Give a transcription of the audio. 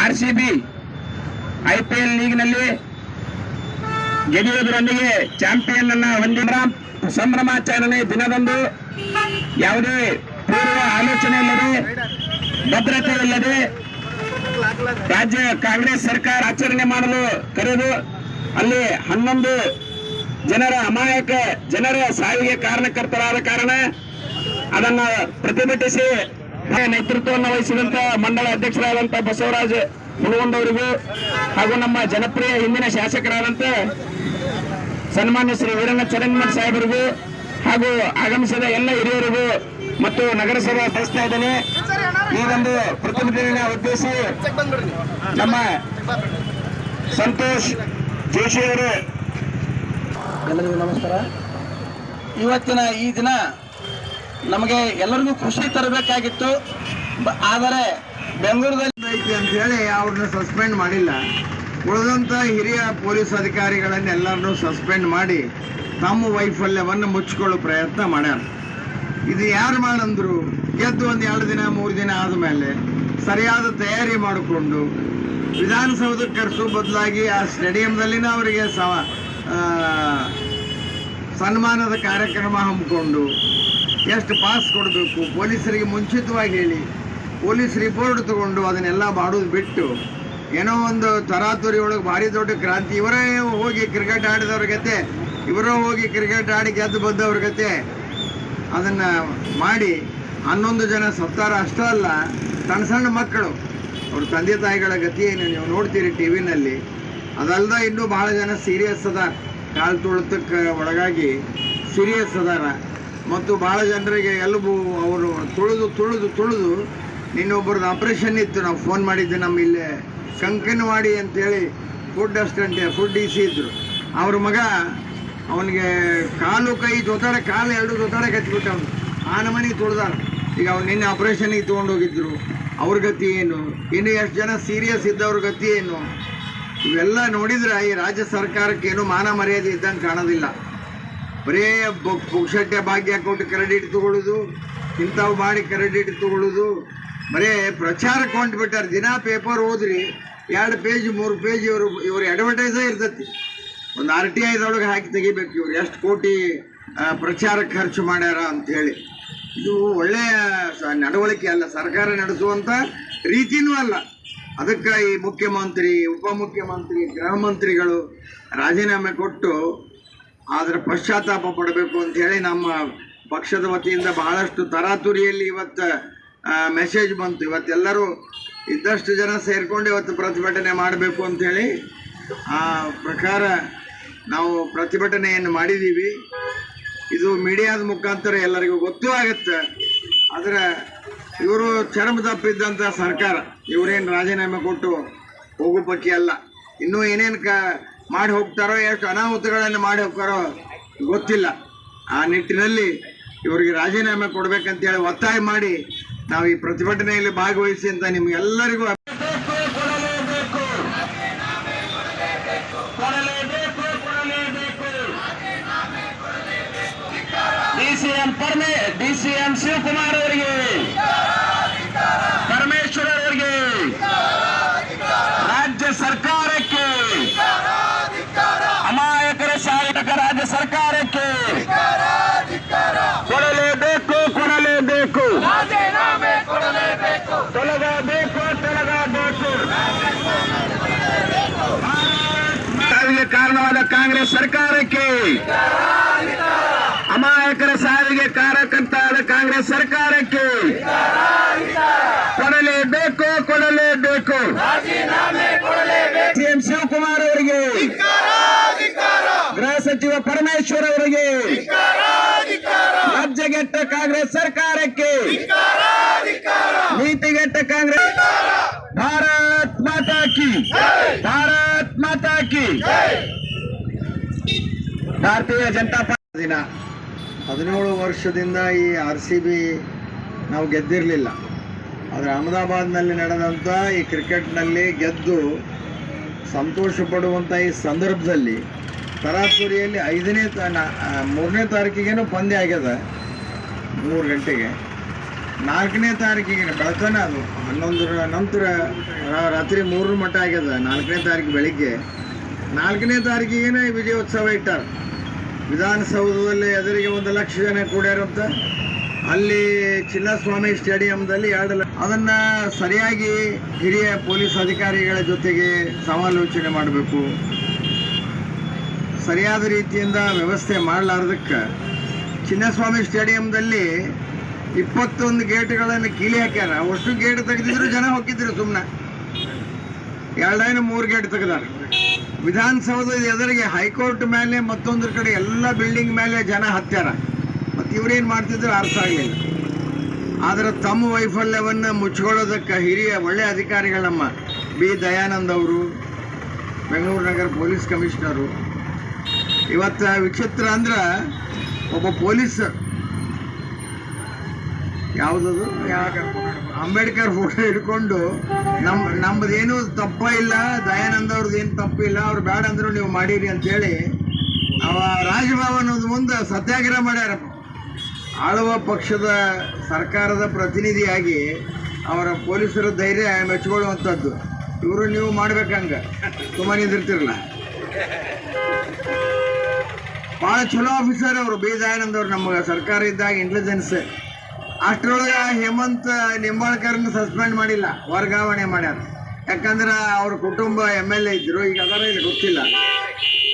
R C B I P L ಲೀಗ್ನಲ್ಲಿ ಗೆಲ್ಲುವುದರೊಂದಿಗೆ champion ಅನ್ನ ಹೊಂದಿದ ಸಂಭ್ರಮಾಚರಣೆ ದಿನದಂದು ಯಾವುದೇ ಪೂರ್ವ ಆಲೋಚನೆ ಇಲ್ಲದೆ, ಭದ್ರತೆ ಇಲ್ಲದೆ ರಾಜ್ಯ ಕಾಂಗ್ರೆಸ್ ಸರ್ಕಾರ ಆಚರಣೆ ಮಾಡಲು ಕರೆದು ಅಲ್ಲಿ ಹನ್ನೊಂದು ಜನರ ಅಮಾಯಕ ಜನರ ಸಾವಿಗೆ ಕಾರಣಕರ್ತರಾದ ಕಾರಣ ಅದನ್ನ ಪ್ರತಿಭಟಿಸಿ ನೇತೃತ್ವವನ್ನು ವಹಿಸಿದಂತ ಮಂಡಳ ಅಧ್ಯಕ್ಷರಾದಂತ ಬಸವರಾಜ್ ಮುಳುಗೊಂಡವರಿಗೂ ಹಾಗೂ ನಮ್ಮ ಜನಪ್ರಿಯ ಹಿಂದಿನ ಶಾಸಕರಾದಂತ ಸನ್ಮಾನ್ಯ ಶ್ರೀ ವೀರಣ್ಣ ಚರಂಗಮಠ್ ಸಾಹೇಬರಿಗೂ ಹಾಗೂ ಆಗಮಿಸಿದ ಎಲ್ಲ ಹಿರಿಯರಿಗೂ ಮತ್ತು ನಗರಸಭೆ ಸದಸ್ಯ ಇದ್ದೇನೆ. ಈ ಒಂದು ಪ್ರತಿಭಟನೆಯ ಉದ್ದೇಶಿ ನಮ್ಮ ಸಂತೋಷ್ ಜೋಶಿ ಅವರು. ಎಲ್ಲರಿಗೂ ನಮಸ್ಕಾರ. ಇವತ್ತಿನ ಈ ದಿನ ನಮಗೆ ಎಲ್ಲರಿಗೂ ಖುಷಿ ತರಬೇಕಾಗಿತ್ತು. ಆದರೆ ಬೆಂಗಳೂರಲ್ಲಿ ಐತಿ ಅಂತ ಹೇಳಿ ಅವ್ರನ್ನ ಸಸ್ಪೆಂಡ್ ಮಾಡಿಲ್ಲ. ಉಳಿದಂಥ ಹಿರಿಯ ಪೊಲೀಸ್ ಅಧಿಕಾರಿಗಳನ್ನೆಲ್ಲರನ್ನೂ ಸಸ್ಪೆಂಡ್ ಮಾಡಿ ತಮ್ಮ ವೈಫಲ್ಯವನ್ನು ಮುಚ್ಚಿಕೊಳ್ಳೋ ಪ್ರಯತ್ನ ಮಾಡ್ಯಾರ. ಇದು ಯಾರು ಮಾಡಂದ್ರು? ಗೆದ್ದು ಒಂದು ಎರಡು ದಿನ, ಮೂರು ದಿನ ಆದಮೇಲೆ ಸರಿಯಾದ ತಯಾರಿ ಮಾಡಿಕೊಂಡು ವಿಧಾನಸೌಧಕ್ಕೆ ಕರೆಸೋ ಬದಲಾಗಿ ಆ ಸ್ಟೇಡಿಯಂದಲ್ಲಿನ ಅವರಿಗೆ ಸವಾ ಸನ್ಮಾನದ ಕಾರ್ಯಕ್ರಮ ಹಮ್ಮಿಕೊಂಡು ಎಷ್ಟು ಪಾಸ್ ಕೊಡಬೇಕು? ಪೊಲೀಸರಿಗೆ ಮುಂಚಿತವಾಗಿ ಹೇಳಿ. ಪೊಲೀಸ್ ರಿಪೋರ್ಟ್ ತಗೊಂಡು ಅದನ್ನೆಲ್ಲ ಮಾಡೋದು ಬಿಟ್ಟು, ಏನೋ ಒಂದು ತರಾತುರಿ ಒಳಗೆ ಭಾರಿ ದೊಡ್ಡ ಕ್ರಾಂತಿ. ಇವರೇ ಹೋಗಿ ಕ್ರಿಕೆಟ್ ಆಡಿದವ್ರ ಗತೆ, ಇವರೇ ಹೋಗಿ ಕ್ರಿಕೆಟ್ ಆಡಿ ಗೆದ್ದು ಬಂದವ್ರ ಗತೆ. ಅದನ್ನು ಮಾಡಿ, ಹನ್ನೊಂದು ಜನ ಸತ್ತಾರ ಅಷ್ಟೇ ಅಲ್ಲ, ಸಣ್ಣ ಸಣ್ಣ ಮಕ್ಕಳು. ಅವ್ರ ತಂದೆ ತಾಯಿಗಳ ಗತಿ ಏನು? ನೀವು ನೋಡ್ತೀರಿ ಟಿ ವಿನಲ್ಲಿ. ಅದಲ್ಲದೆ ಇನ್ನೂ ಭಾಳ ಜನ ಸೀರಿಯಸ್ ಅದ ಕಾಲು ತುಳಿತಕ್ಕೆ ಒಳಗಾಗಿ ಸೀರಿಯಸ್ ಅದಾರ. ಮತ್ತು ಭಾಳ ಜನರಿಗೆ ಎಲುಬು ಅವರು ತುಳಿದು ತುಳಿದು ತುಳಿದು ನಿನ್ನೊಬ್ಬರದ್ದು ಆಪ್ರೇಷನ್ ಇತ್ತು. ನಾವು ಫೋನ್ ಮಾಡಿದ್ದೆ ನಮ್ಮ ಇಲ್ಲೇ ಕಂಕನವಾಡಿ ಅಂತೇಳಿ food assistant food D C ಇದ್ರು. ಅವ್ರ ಮಗ ಅವನಿಗೆ ಕಾಲು, ಕೈ ಜೊತಾಡ ಕಾಲು, ಎರಡು ಜೊತಾಡ ಕಚ್ಬಿಟ್ಟು ಅವನು. ಆ ನಮನಿ ತುಳಿದಾರ ಈಗ ಅವ್ನು ನಿನ್ನೆ ಆಪ್ರೇಷನಿಗೆ ತೊಗೊಂಡೋಗಿದ್ರು ಅವ್ರ ಗತಿ ಏನು? ಇನ್ನು ಎಷ್ಟು ಜನ ಸೀರಿಯಸ್ ಇದ್ದವ್ರ ಗತಿ ಏನು? ಇವೆಲ್ಲ ನೋಡಿದ್ರೆ ಈ ರಾಜ್ಯ ಸರ್ಕಾರಕ್ಕೆ ಏನು ಮಾನ ಮರ್ಯಾದೆ ಇದ್ದಂಗೆ ಕಾಣೋದಿಲ್ಲ. ಬರೇ ಪುಕ್ಷಟ್ಟೆ ಭಾಗ್ಯ ಕೊಟ್ಟು ಕ್ರೆಡಿಟ್ ತಗೊಳ್ಳೋದು ಇಂಥವು ಮಾಡಿ ಕ್ರೆಡಿಟ್ ತಗೊಳ್ಳೋದು ಬರೇ ಪ್ರಚಾರಕ್ಕೆ ಹೊಂಟ್ಬಿಟ್ಟಾರೆ ದಿನ ಪೇಪರ್ ಓದ್ರಿ, ಎರಡು ಪೇಜ್ ಮೂರು ಪೇಜ್ ಇವರು ಇವ್ರ ಅಡ್ವರ್ಟೈಸೇ ಇರ್ತೈತಿ. ಒಂದು ಆರ್ ಟಿ ಐದೊಳಗೆ ಹಾಕಿ ತೆಗಿಬೇಕು ಇವ್ರು, ಎಷ್ಟು ಕೋಟಿ ಪ್ರಚಾರ ಖರ್ಚು ಮಾಡ್ಯಾರ ಅಂಥೇಳಿ ಇದು ಒಳ್ಳೆಯ ನಡವಳಿಕೆ ಅಲ್ಲ, ಸರ್ಕಾರ ನಡೆಸುವಂಥ ರೀತಿನೂ ಅಲ್ಲ. ಅದಕ್ಕೆ ಈ ಮುಖ್ಯಮಂತ್ರಿ, ಉಪಮುಖ್ಯಮಂತ್ರಿ, ಗೃಹ ಮಂತ್ರಿಗಳು ರಾಜೀನಾಮೆ ಕೊಟ್ಟು ಅದರ ಪಶ್ಚಾತ್ತಾಪ ಪಡಬೇಕು ಹೇಳಿ ನಮ್ಮ ಪಕ್ಷದ ವತಿಯಿಂದ ಬಹಳಷ್ಟು ತರಾತುರಿಯಲ್ಲಿ ಇವತ್ತು ಮೆಸೇಜ್ ಬಂತು. ಇವತ್ತೆಲ್ಲರೂ ಇದ್ದಷ್ಟು ಜನ ಸೇರಿಕೊಂಡು ಇವತ್ತು ಪ್ರತಿಭಟನೆ ಮಾಡಬೇಕು ಅಂಥೇಳಿ ಆ, ಪ್ರಕಾರ ನಾವು ಪ್ರತಿಭಟನೆಯನ್ನು ಮಾಡಿದ್ದೀವಿ. ಇದು ಮೀಡಿಯಾದ ಮುಖಾಂತರ ಎಲ್ಲರಿಗೂ ಗೊತ್ತೂ ಆಗುತ್ತೆ. ಆದರೆ ಇವರು ಚರ್ಮ ತಪ್ಪಿದ್ದಂಥ ಸರ್ಕಾರ, ಇವರೇನು ರಾಜೀನಾಮೆ ಕೊಟ್ಟು ಹೋಗೋ ಪಕ್ಕಿ ಅಲ್ಲ. ಇನ್ನೂ ಏನೇನು ಕ ಮಾಡಿ ಹೋಗ್ತಾರೋ ಎಷ್ಟು ಅನಾಹುತಗಳನ್ನು ಮಾಡಿ ಹೋಗ್ತಾರೋ ಗೊತ್ತಿಲ್ಲ. ಆ ನಿಟ್ಟಿನಲ್ಲಿ ಇವರಿಗೆ ರಾಜೀನಾಮೆ ಕೊಡ್ಬೇಕಂತೇಳಿ ಒತ್ತಾಯ ಮಾಡಿ ನಾವು ಈ ಪ್ರತಿಭಟನೆಯಲ್ಲಿ ಭಾಗವಹಿಸಿ ಅಂತ ನಿಮ್ಗೆಲ್ಲರಿಗೂ ಡಿಸಿಎಂ ಪರಮೇ ಡಿಸಿಎಂ ಶಿವಕುಮಾರ್ ಅವರಿಗೆ ಪರಮೇಶ್ವರ್ ಅವರಿಗೆ ರಾಜ್ಯ ಸರ್ಕಾರಕ್ಕೆ ಅಮಾಯಕರ ಸಹಾಯಕ ರಾಜ್ಯ ಸರ್ಕಾರಕ್ಕೆ ಕೊಡಲೇಬೇಕು ಕೊಡಲೇಬೇಕು ತೊಲಗಬೇಕು ತೊಲಗಬೇಕು ಸಾವಿಗೆ ಕಾರಣವಾದ ಕಾಂಗ್ರೆಸ್ ಸರ್ಕಾರಕ್ಕೆ. ಅಮಾಯಕರ ಸಾವಿಗೆ ಕಾರಕಂತಾದ ಕಾಂಗ್ರೆಸ್ ಸರ್ಕಾರಕ್ಕೆ. ಕೊಡಲೇಬೇಕು ಕೊಡಲೇಬೇಕು. ಸಿಎಂ ಶಿವಕುಮಾರ್ ಅವರಿಗೆ. ಗೃಹ ಸಚಿವ ಪರಮೇಶ್ವರ್ ಅವರಿಗೆ. ರಾಜ್ಯಗೆಟ್ಟ ಕಾಂಗ್ರೆಸ್ ಸರ್ಕಾರಕ್ಕೆ. ನೀತಿಗೆಟ್ಟ ಕಾಂಗ್ರೆಸ್. ಭಾರತ್ ಮಾತಾ ಕಿ. ಭಾರತ್ ಮಾತಾ ಕಿ. ಭಾರತೀಯ ಜನತಾ ಪಾರ್ಟಿ ದಿನ. ಹದಿನೇಳು ವರ್ಷದಿಂದ ಈ ಆರ್ ಸಿ ಬಿ ನಾವು ಗೆದ್ದಿರಲಿಲ್ಲ. ಆದರೆ ಅಹಮದಾಬಾದ್ನಲ್ಲಿ ನಡೆದಂಥ ಈ ಕ್ರಿಕೆಟ್ನಲ್ಲಿ ಗೆದ್ದು ಸಂತೋಷ ಪಡುವಂಥ ಈ ಸಂದರ್ಭದಲ್ಲಿ ತರಾತುರಿಯಲ್ಲಿ ಐದನೇ ತ ಮೂರನೇ ತಾರೀಕಿಗೇನು ಪಂದ್ಯ ಆಗ್ಯದ ಮೂರು ಗಂಟೆಗೆ. ನಾಲ್ಕನೇ ತಾರೀಕಿಗೆ ಬೆಳತನ ಅದು ಹನ್ನೊಂದರ ನಂತರ ರಾತ್ರಿ ಮೂರರ ಮಟ್ಟ ಆಗ್ಯದ ನಾಲ್ಕನೇ ತಾರೀಕು ಬೆಳಿಗ್ಗೆ. ನಾಲ್ಕನೇ ತಾರೀಕಿಗೆ ವಿಜಯೋತ್ಸವ ಇಟ್ಟಾರ? ವಿಧಾನಸೌಧದಲ್ಲಿ ಎದುರಿಗೆ ಒಂದು ಲಕ್ಷ ಜನ ಕೂಡ್ಯಾರಂತ? ಅಲ್ಲಿ ಚಿನ್ನಸ್ವಾಮಿ ಸ್ಟೇಡಿಯಂದಲ್ಲಿ ಎರಡು ಲಕ್ಷ ಅದನ್ನ ಸರಿಯಾಗಿ ಹಿರಿಯ ಪೊಲೀಸ್ ಅಧಿಕಾರಿಗಳ ಜೊತೆಗೆ ಸಮಾಲೋಚನೆ ಮಾಡಬೇಕು. ಸರಿಯಾದ ರೀತಿಯಿಂದ ವ್ಯವಸ್ಥೆ ಮಾಡಲಾರ್ದಕ್ಕೆ ಚಿನ್ನಸ್ವಾಮಿ ಸ್ಟೇಡಿಯಂದಲ್ಲಿ ಇಪ್ಪತ್ತೊಂದು ಗೇಟ್ಗಳನ್ನು ಕೀಲಿ ಹಾಕ್ಯಾರ. ಅಷ್ಟು ಗೇಟ್ ತೆಗೆದಿದ್ರು ಜನ ಹೋಗಿದ್ರು ಸುಮ್ಮನೆ ಎರಡೈನು ಮೂರು ಗೇಟ್ ತೆಗೆದಾರ. ವಿಧಾನಸೌಧದ ಎದುರಿಗೆ ಹೈಕೋರ್ಟ್ ಮೇಲೆ ಮತ್ತೊಂದ್ರ ಕಡೆ ಎಲ್ಲ ಬಿಲ್ಡಿಂಗ್ ಮೇಲೆ ಜನ ಹತ್ಯಾರ. ಮತ್ತು ಇವ್ರೇನು ಮಾಡ್ತಿದ್ರು ಅರ್ಥ ಆಗಲಿಲ್ಲ. ಆದರೆ ತಮ್ಮ ವೈಫಲ್ಯವನ್ನು ಮುಚ್ಕೊಳ್ಳೋದಕ್ಕೆ ಹಿರಿಯ ಒಳ್ಳೆಯ ಅಧಿಕಾರಿಗಳು ನಮ್ಮ ಬಿ. ದಯಾನಂದ್ ಅವರು, ಬೆಂಗಳೂರು ನಗರ ಪೊಲೀಸ್ ಕಮಿಷನರು. ಇವತ್ತು ವಿಚಿತ್ರ ಅಂದ್ರೆ ಒಬ್ಬ ಪೊಲೀಸ್ ಯಾವುದದು? ಯಾ- ಅಂಬೇಡ್ಕರ್ ಫೋಟೋ ಹಿಡ್ಕೊಂಡು ನಮ್ಮ ನಮ್ದೇನು ತಪ್ಪ ಇಲ್ಲ, ದಯಾನಂದ ಅವ್ರದ್ದು ಏನು ತಪ್ಪಿಲ್ಲ ಅವ್ರು ಬೇಡ ಅಂದ್ರು ನೀವು ಮಾಡೀರಿ ಅಂತೇಳಿ ಅವ ರಾಜಭವನ ಮುಂದೆ ಸತ್ಯಾಗ್ರಹ ಮಾಡ್ಯಾರ ಆಳುವ ಪಕ್ಷದ ಸರ್ಕಾರದ ಪ್ರತಿನಿಧಿಯಾಗಿ ಅವರ ಪೊಲೀಸರ ಧೈರ್ಯ ಮೆಚ್ಚಿಕೊಳ್ಳುವಂಥದ್ದು ಇವರು ನೀವು ಮಾಡ್ಬೇಕಂಗ ಸುಮ್ಮನೆ ನಿಂದಿರ್ತಿರಲ್ಲ. ಭಾಳ ಚಲೋ ಆಫೀಸರ್ ಅವರು. ಬಿ. ದಯಾನಂದ್ ನಮಗೆ ಸರ್ಕಾರ ಇದ್ದಾಗ ಇಂಟೆಲಿಜೆನ್ಸ್ ಅಷ್ಟರೊಳಗೆ ಹೇಮಂತ್ ನಿಂಬಾಳ್ಕರ್ನ ಸಸ್ಪೆಂಡ್ ಮಾಡಿಲ್ಲ, ವರ್ಗಾವಣೆ ಮಾಡ್ಯಾರ. ಯಾಕಂದ್ರೆ ಅವ್ರ ಕುಟುಂಬ ಎಂ ಎಲ್ ಎ ಇದ್ರು, ಈಗ ಅದರ ಇಲ್ಲಿ ಗೊತ್ತಿಲ್ಲ.